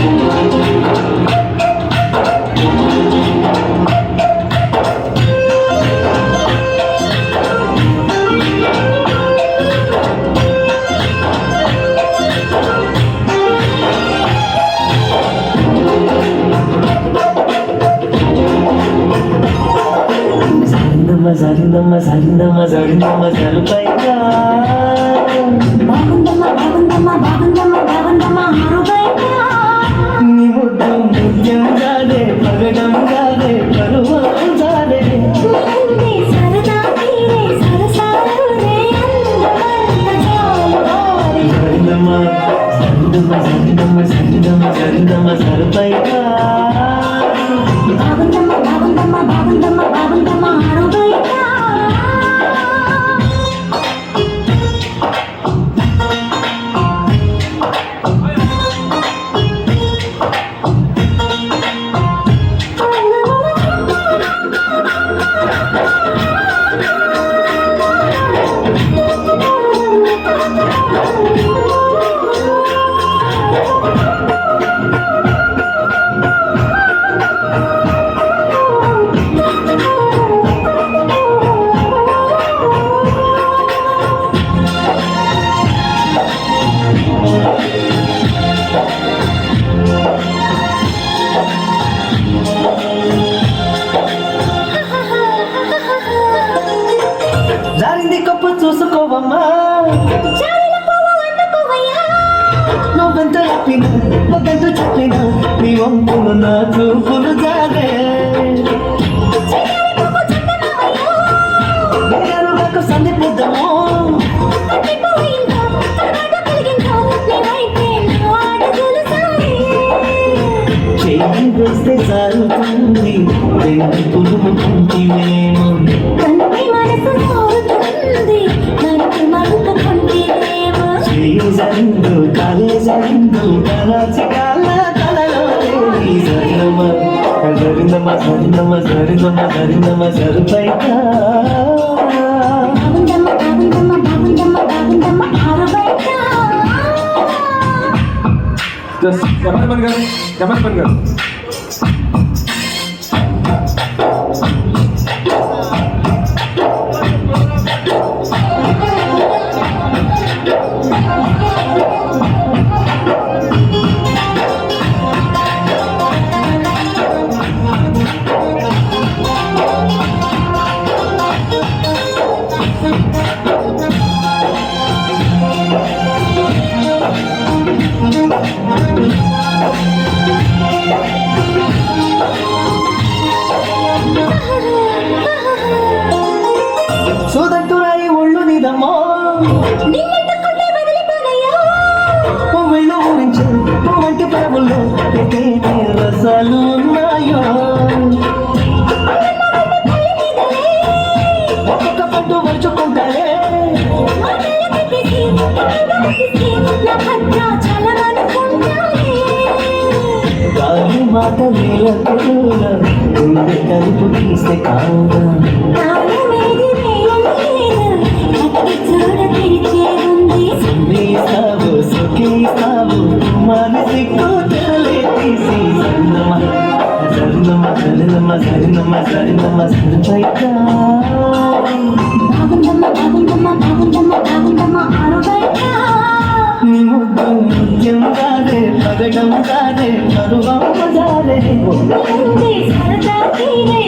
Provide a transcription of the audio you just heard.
Namazar, namazar, namazar, namazar, namazar, namazar, సరిదమ్మ సరిదమ్మ సరిదమ్మ సరిదమ్మ జారింది cup చూసుకోవమ్మా. చాలిన పువ్వు నువ్వెంత చెప్పిన నీ వంపులు నా చూపులు జాగే చిన్నారి పువ్వు చందమామయ్యా. నేను నాకు సంధి పుద్దము చేయి వేస్తే సారుతుంది రెండు మనసు జరిందు కాలే జరిందు కరాచి కాల కలలో లేని సరినమ్మ సరినమ్మ సరినమ్మ సరినమ్మ సరినమ్మ సరిపైగా బాగుందమ్మ, బాగుందమ్మ, బాగుందమ్మ, బాగుందమ్మ, ఆరు బయట. జస్ట్ కెమెరామెన్ గారు సోదంటురాయి ఒళ్ళు. పువ్వులు ఊరించు పువ్వంటి రసాలు ఉన్నాయో? ఒక్కొక్క వరుచుకుంటారే. గాలి మాట కూడా గుండె కలుపు తీస్తే కావుగా సరినమ్మ సరిపైగా బాగుందమ్మ, బాగుందమ్మ, బాగుందమ్మ, బాగుందమ్మ, ఆరు బయట. నీ ముద్దు ముత్యం కాదే పగడం కాదే పరువం సరదా తీరే